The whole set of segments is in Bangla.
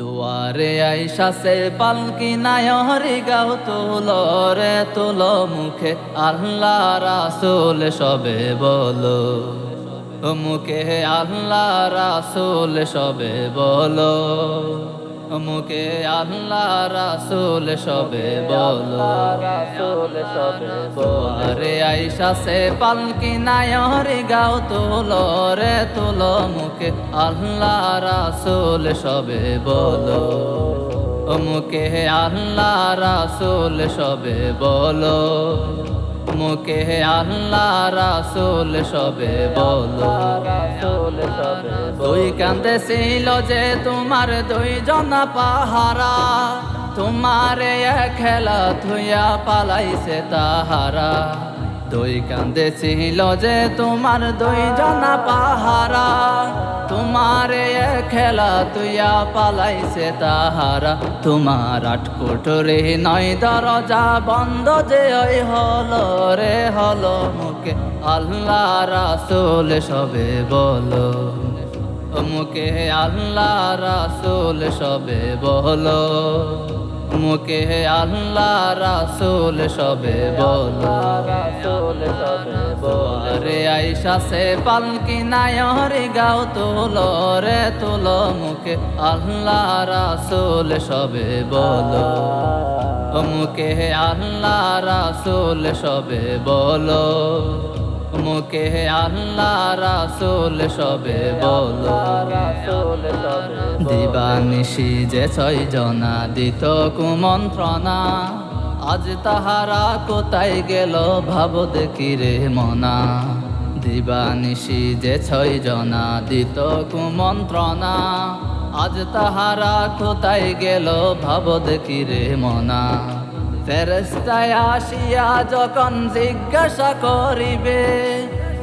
দুয়ারে আইসাসে পালকি নায়রি গাও তুলো তুলো মুখে আল্লাহ রাসুল সবে বলো। মুখে আল্লাহ রাসুল সবে বলো। মুখে আল্লাহ রাসুল সবে বলো। সবে দুয়ারে আইসাসে পালকি নায়রি গাও তুলো রে, তুলো মুখে আল্লাহ রাসুল সবে বলো। মুখে আল্লাহ রাসুল সবে বলো। মুখে আল্লাহ রাসুল সবে বলো। দুই কান্দে ছিল যে তোমার দুই জনা পাহারা, তোমার খেলা থুইয়া পালাইছে তাহারা। দুই কান্দে ছিল যে তোমার দুই জনা পাহারা। তোমার খেলা তুইয়া পালাইছে তাহারা। তোমার আট কোটরে নয় দরজা বন্ধ যে ওই হলো রে, হল মুখে। আল্লাহ রাসুল সবে বলো। মুখে আল্লাহ রাসুল সবে বলো। মুখে আল্লাহ রাসুল সবে বলো। আইসা সে পালকি নায়রি গাও তুলো রে তুলো মুখে। আল্লাহ রাসুল সবে বলো। মুখে আল্লাহ রাসুল সবে বলো। মুখে আল্লাহ রাসুল, সবে বলো। দিবানিশি যে ছয় জনা দিত কুমন্ত্রণা। আজ তাহারা কোথায় গেল ভাব দেখি রে মনা। দিবানিশি যে ছয় জনা দিত কুমন্ত্রণা। আজ তাহারা কোথায় গেল ভাব দেখি রে মনা। ফেরেস্তায় আসিয়া যখন জিজ্ঞাসা করিবে,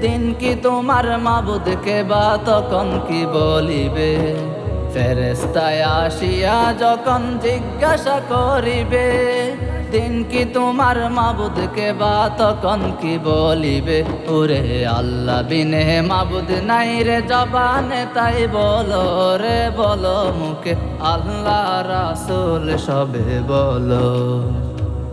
দিন কি তোমার মাবুদকে বা তখন কি বলিবে? ফেরেস্তায় আসিয়া যখন জিজ্ঞাসা করিবে, দিন কি তোমার মাবুদকে বা তখন কি বলিবে? ওরে আল্লাহ বিনে মাবুদ নাই রে জবানে, তাই বলো রে, বলো মুখে, আল্লাহ রাসুল সবে বলো।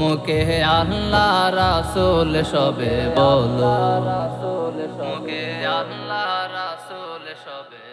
মুখে আল্লাহ রাসুল সবে বলো। মুখে আল্লাহ রাসুল সবে